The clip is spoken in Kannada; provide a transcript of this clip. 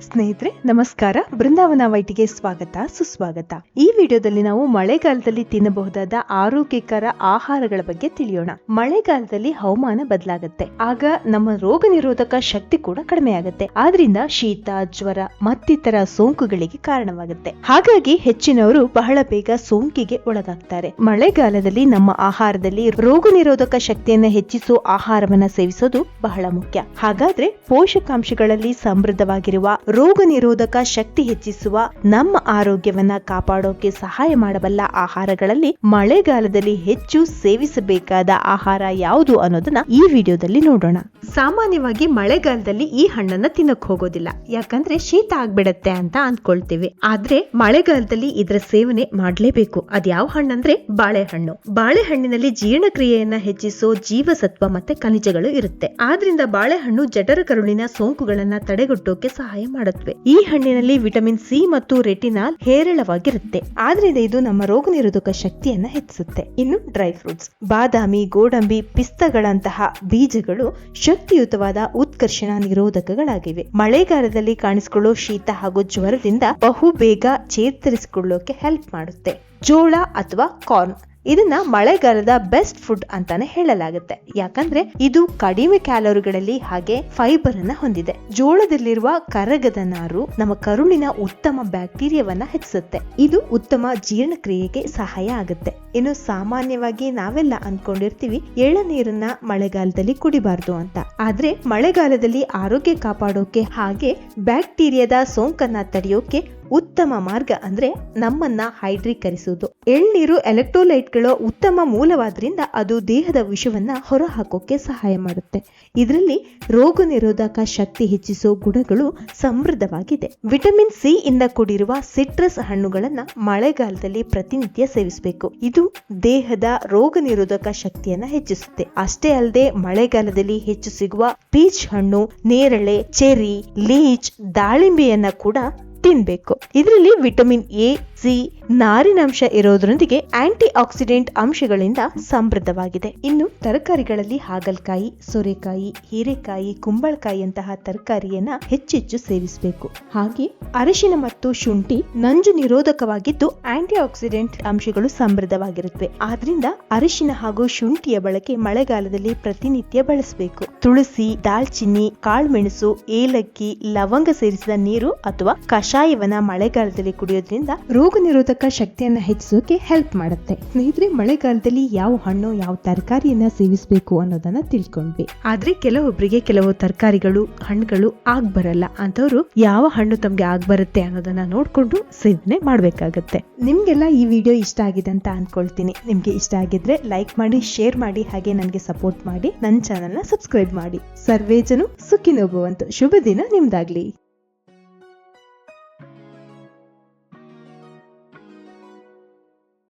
ಸ್ನೇಹಿತರೆ, ನಮಸ್ಕಾರ. ಬೃಂದಾವನ ವೈಟಿಗೆ ಸ್ವಾಗತ, ಸುಸ್ವಾಗತ. ಈ ವಿಡಿಯೋದಲ್ಲಿ ನಾವು ಮಳೆಗಾಲದಲ್ಲಿ ತಿನ್ನಬಹುದಾದ ಆರೋಗ್ಯಕರ ಆಹಾರಗಳ ಬಗ್ಗೆ ತಿಳಿಯೋಣ. ಮಳೆಗಾಲದಲ್ಲಿ ಹವಾಮಾನ ಬದಲಾಗುತ್ತೆ. ಆಗ ನಮ್ಮ ರೋಗ ನಿರೋಧಕ ಶಕ್ತಿ ಕೂಡ ಕಡಿಮೆ ಆಗುತ್ತೆ ಆದ್ರಿಂದ ಶೀತ, ಜ್ವರ, ಮತ್ತಿತರ ಸೋಂಕುಗಳಿಗೆ ಕಾರಣವಾಗುತ್ತೆ. ಹಾಗಾಗಿ ಹೆಚ್ಚಿನವರು ಬಹಳ ಬೇಗ ಸೋಂಕಿಗೆ ಒಳಗಾಗ್ತಾರೆ. ಮಳೆಗಾಲದಲ್ಲಿ ನಮ್ಮ ಆಹಾರದಲ್ಲಿ ರೋಗ ನಿರೋಧಕ ಶಕ್ತಿಯನ್ನ ಹೆಚ್ಚಿಸುವ ಆಹಾರವನ್ನ ಸೇವಿಸೋದು ಬಹಳ ಮುಖ್ಯ. ಹಾಗಾದ್ರೆ ಪೋಷಕಾಂಶಗಳಲ್ಲಿ ಸಮೃದ್ಧವಾಗಿರುವ ರೋಗ ನಿರೋಧಕ ಶಕ್ತಿ ಹೆಚ್ಚಿಸುವ ನಮ್ಮ ಆರೋಗ್ಯವನ್ನ ಕಾಪಾಡೋಕೆ ಸಹಾಯ ಮಾಡಬಲ್ಲ ಆಹಾರಗಳಲ್ಲಿ ಮಳೆಗಾಲದಲ್ಲಿ ಹೆಚ್ಚು ಸೇವಿಸಬೇಕಾದ ಆಹಾರ ಯಾವುದು ಅನ್ನೋದನ್ನ ಈ ವಿಡಿಯೋದಲ್ಲಿ ನೋಡೋಣ. ಸಾಮಾನ್ಯವಾಗಿ ಮಳೆಗಾಲದಲ್ಲಿ ಈ ಹಣ್ಣನ್ನ ತಿನ್ನಕ್ ಹೋಗೋದಿಲ್ಲ. ಯಾಕಂದ್ರೆ ಶೀತ ಆಗ್ಬಿಡತ್ತೆ ಅಂತ ಅಂದ್ಕೊಳ್ತೀವಿ ಆದ್ರೆ ಮಳೆಗಾಲದಲ್ಲಿ ಇದರ ಸೇವನೆ ಮಾಡ್ಲೇಬೇಕು. ಅದ್ಯಾವ ಹಣ್ಣಂದ್ರೆ ಬಾಳೆಹಣ್ಣು. ಬಾಳೆಹಣ್ಣಿನಲ್ಲಿ ಜೀರ್ಣಕ್ರಿಯೆಯನ್ನ ಹೆಚ್ಚಿಸೋ ಜೀವಸತ್ವ ಮತ್ತೆ ಖನಿಜಗಳು ಇರುತ್ತೆ. ಆದ್ರಿಂದ ಬಾಳೆಹಣ್ಣು ಜಠರ ಕರುಳಿನ ಸೋಂಕುಗಳನ್ನ ತಡೆಗಟ್ಟೋಕೆ ಸಹಾಯ ಮಾಡುತ್ತವೆ. ಈ ಹಣ್ಣಿನಲ್ಲಿ ವಿಟಮಿನ್ ಸಿ ಮತ್ತು ರೆಟಿನಾಲ್ ಹೇರಳವಾಗಿರುತ್ತೆ. ಆದ್ರಿಂದ ಇದು ನಮ್ಮ ರೋಗ ನಿರೋಧಕ ಶಕ್ತಿಯನ್ನ ಹೆಚ್ಚಿಸುತ್ತೆ. ಇನ್ನು ಡ್ರೈ ಫ್ರೂಟ್ಸ್. ಬಾದಾಮಿ, ಗೋಡಂಬಿ, ಪಿಸ್ತಗಳಂತಹ ಬೀಜಗಳು ಶಕ್ತಿಯುತವಾದ ಉತ್ಕರ್ಷಣ ನಿರೋಧಕಗಳಾಗಿವೆ. ಮಳೆಗಾಲದಲ್ಲಿ ಕಾಣಿಸಿಕೊಳ್ಳೋ ಶೀತ ಹಾಗೂ ಜ್ವರದಿಂದ ಬಹು ಬೇಗ ಚೇತರಿಸಿಕೊಳ್ಳೋಕೆ ಹೆಲ್ಪ್ ಮಾಡುತ್ತೆ. ಜೋಳ ಅಥವಾ ಕಾರ್ನ್. ಇದನ್ನ ಮಳೆಗಾಲದ ಬೆಸ್ಟ್ ಫುಡ್ ಅಂತಾನೆ ಹೇಳಲಾಗುತ್ತೆ. ಯಾಕಂದ್ರೆ ಇದು ಕಡಿಮೆ ಕ್ಯಾಲೋರಿಗಳಲ್ಲಿ ಹಾಗೆ ಫೈಬರ್ ಅನ್ನ ಹೊಂದಿದೆ. ಜೋಳದಲ್ಲಿರುವ ಕರಗದ ನಾರು ನಮ್ಮ ಕರುಳಿನ ಉತ್ತಮ ಬ್ಯಾಕ್ಟೀರಿಯಾವನ್ನ ಹೆಚ್ಚಿಸುತ್ತೆ. ಇದು ಉತ್ತಮ ಜೀರ್ಣಕ್ರಿಯೆಗೆ ಸಹಾಯ ಆಗುತ್ತೆ. ಇನ್ನು ಸಾಮಾನ್ಯವಾಗಿ ನಾವೆಲ್ಲ ಅಂದ್ಕೊಂಡಿರ್ತೀವಿ ಎಳನೀರನ್ನ ಮಳೆಗಾಲದಲ್ಲಿ ಕುಡಿಬಾರ್ದು ಅಂತ. ಆದ್ರೆ ಮಳೆಗಾಲದಲ್ಲಿ ಆರೋಗ್ಯ ಕಾಪಾಡೋಕೆ ಹಾಗೆ ಬ್ಯಾಕ್ಟೀರಿಯಾದ ಸೋಂಕನ್ನ ತಡೆಯೋಕೆ ಉತ್ತಮ ಮಾರ್ಗ ಅಂದ್ರೆ ನಮ್ಮನ್ನ ಹೈಡ್ರೀಕರಿಸುವುದು. ಎಳ್ನೀರು ಎಲೆಕ್ಟ್ರೋಲೈಟ್ಗಳ ಉತ್ತಮ ಮೂಲವಾದ್ರಿಂದ ಅದು ದೇಹದ ವಿಷವನ್ನ ಹೊರಹಾಕೋಕೆ ಸಹಾಯ ಮಾಡುತ್ತೆ. ಇದರಲ್ಲಿ ರೋಗ ನಿರೋಧಕ ಶಕ್ತಿ ಹೆಚ್ಚಿಸೋ ಗುಣಗಳು ಸಮೃದ್ಧವಾಗಿದೆ. ವಿಟಮಿನ್ ಸಿ ಇಂದ ಕೂಡಿರುವ ಸಿಟ್ರಸ್ ಹಣ್ಣುಗಳನ್ನ ಮಳೆಗಾಲದಲ್ಲಿ ಪ್ರತಿನಿತ್ಯ ಸೇವಿಸಬೇಕು. ಇದು ದೇಹದ ರೋಗ ನಿರೋಧಕ ಶಕ್ತಿಯನ್ನ ಹೆಚ್ಚಿಸುತ್ತೆ. ಅಷ್ಟೇ ಅಲ್ಲದೆ ಮಳೆಗಾಲದಲ್ಲಿ ಹೆಚ್ಚು ಸಿಗುವ ಪೀಚ್ ಹಣ್ಣು, ನೇರಳೆ ಚೆರಿ ಲೀಚ್, ದಾಳಿಂಬೆಯನ್ನ ಕೂಡ ತಿನ್ಬೇಕು. ಇದರಲ್ಲಿ ವಿಟಮಿನ್ ಎ ಸಿ ನಾರಿನಂಶ ಇರೋದ್ರೊಂದಿಗೆ ಆಂಟಿ ಆಕ್ಸಿಡೆಂಟ್ ಅಂಶಗಳಿಂದ ಸಮೃದ್ಧವಾಗಿದೆ ಇನ್ನು ತರಕಾರಿಗಳಲ್ಲಿ ಹಾಗಲಕಾಯಿ, ಸೋರೆಕಾಯಿ, ಹೀರೆಕಾಯಿ ಕುಂಬಳಕಾಯಿಯಂತಹ ತರಕಾರಿಯನ್ನ ಹೆಚ್ಚೆಚ್ಚು ಸೇವಿಸಬೇಕು. ಹಾಗೆ ಅರಿಶಿನ ಮತ್ತು ಶುಂಠಿ ನಂಜು ನಿರೋಧಕವಾಗಿದ್ದು ಆಂಟಿ ಆಕ್ಸಿಡೆಂಟ್ ಅಂಶಗಳು ಸಮೃದ್ಧವಾಗಿರುತ್ತವೆ ಆದ್ರಿಂದ ಅರಿಶಿನ ಹಾಗೂ ಶುಂಠಿಯ ಬಳಕೆ ಮಳೆಗಾಲದಲ್ಲಿ ಪ್ರತಿನಿತ್ಯ ಬಳಸಬೇಕು. ತುಳಸಿ, ದಾಲ್ಚಿನ್ನಿ, ಕಾಳುಮೆಣಸು, ಏಲಕ್ಕಿ, ಲವಂಗ ಸೇರಿಸಿದ ನೀರು ಅಥವಾ ಕಷಾಯವನ್ನ ಮಳೆಗಾಲದಲ್ಲಿ ಕುಡಿಯೋದ್ರಿಂದ ರೋಗ ನಿರೋಧಕ ಶಕ್ತಿಯನ್ನ ಹೆಚ್ಚಿಸೋಕೆ ಹೆಲ್ಪ್ ಮಾಡುತ್ತೆ. ಸ್ನೇಹಿತರೆ, ಮಳೆಗಾಲದಲ್ಲಿ ಯಾವ ಹಣ್ಣು, ಯಾವ ತರಕಾರಿಯನ್ನ ಸೇವಿಸಬೇಕು ಅನ್ನೋದನ್ನ ತಿಳ್ಕೊಂಡ್ವಿ. ಆದ್ರೆ ಕೆಲವೊಬ್ಬರಿಗೆ ಕೆಲವು ತರಕಾರಿಗಳು, ಹಣ್ಣುಗಳು ಆಗ್ ಬರಲ್ಲ. ಅಂತವ್ರು ಯಾವ ಹಣ್ಣು ತಮ್ಗೆ ಆಗ್ ಬರುತ್ತೆ ಅನ್ನೋದನ್ನ ನೋಡ್ಕೊಂಡು ಸೇವನೆ ಮಾಡ್ಬೇಕಾಗತ್ತೆ. ನಿಮ್ಗೆಲ್ಲ ಈ ವಿಡಿಯೋ ಇಷ್ಟ ಆಗಿದೆ ಅಂತ ಅನ್ಕೊಳ್ತೀನಿ. ನಿಮ್ಗೆ ಇಷ್ಟ ಆಗಿದ್ರೆ ಲೈಕ್ ಮಾಡಿ ಶೇರ್ ಮಾಡಿ, ಹಾಗೆ ನನಗೆ ಸಪೋರ್ಟ್ ಮಾಡಿ ನನ್ನ ಚಾನೆಲ್ನ ಸಬ್ಸ್ಕ್ರೈಬ್ ಮಾಡಿ. ಸರ್ವೇ ಜನ ಸುಖಿನೋಗುವಂತ ಶುಭ ದಿನ ನಿಮ್ದಾಗ್ಲಿ.